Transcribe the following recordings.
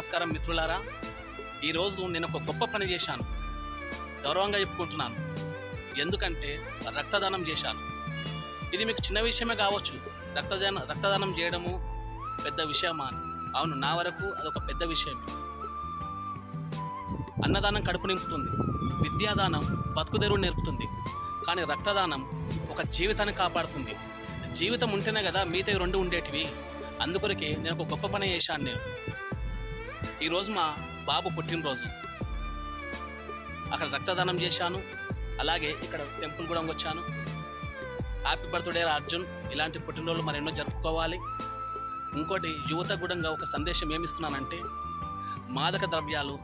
నమస్కారం మిత్రులారా. ఈరోజు నేను ఒక గొప్ప పని చేశాను. గౌరవంగా చెప్పుకుంటున్నాను. ఎందుకంటే రక్తదానం చేశాను. ఇది మీకు చిన్న విషయమే కావచ్చు. రక్తదానం రక్తదానం చేయడము పెద్ద విషయమా అని. అవును నా వరకు అదొక పెద్ద విషయం అన్నదానం కడుపు నింపుతుంది. విద్యాదానం బతుకుదెరువు నేర్పుతుంది. కానీ రక్తదానం ఒక జీవితాన్ని కాపాడుతుంది. జీవితం ఉంటేనే కదా మీతో రెండు ఉండేటివి. అందుకొరకే నేను ఒక గొప్ప పని చేశాను నేను. ఈరోజు మా బాబు పుట్టినరోజు. అక్కడ రక్తదానం చేశాను. అలాగే ఇక్కడ టెంపుల్ కూడా వచ్చాను. Happy birthday Arjun. ఇలాంటి పుట్టినరోజులు మరి ఎన్నో జరుపుకోవాలి. ఇంకోటి యువత కూడా ఒక సందేశం ఏమిస్తున్నానంటే మాదక ద్రవ్యాలు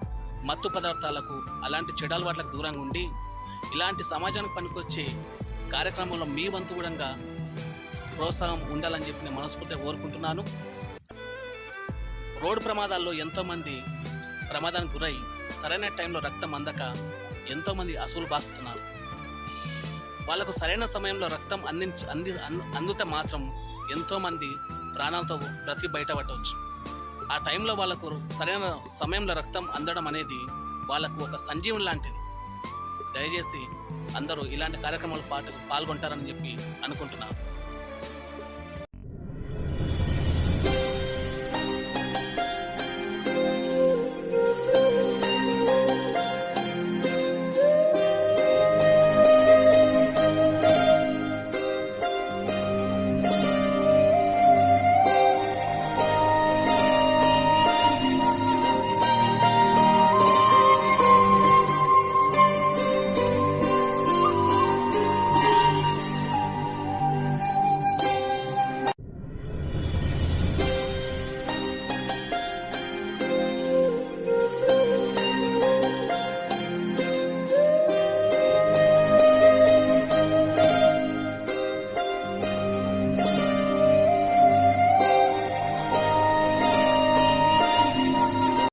మత్తు పదార్థాలకు అలాంటి చెడు అలవాట్లకు దూరంగా ఉండి ఇలాంటి సమాజానికి పనికొచ్చే కార్యక్రమంలో మీ వంతు కూడా ప్రోత్సాహం ఉండాలని చెప్పి నేను మనస్ఫూర్తిగా కోరుకుంటున్నాను. రోడ్డు ప్రమాదాల్లో ఎంతోమంది ప్రమాదానికి గురై సరైన టైంలో రక్తం అందక ఎంతోమంది అసూలు బాస్తున్నారు. వాళ్ళకు సరైన సమయంలో రక్తం అందించ అంది అంద- అందితే మాత్రం ఎంతోమంది ప్రాణాలతో బ్రతికి బయటపడవచ్చు. ఆ టైంలో వాళ్ళకు సరైన సమయంలో రక్తం అందడం అనేది వాళ్ళకు ఒక సంజీవం లాంటిది. దయచేసి అందరూ ఇలాంటి కార్యక్రమాలు పాటు పాల్గొంటారని చెప్పి అనుకుంటున్నాను.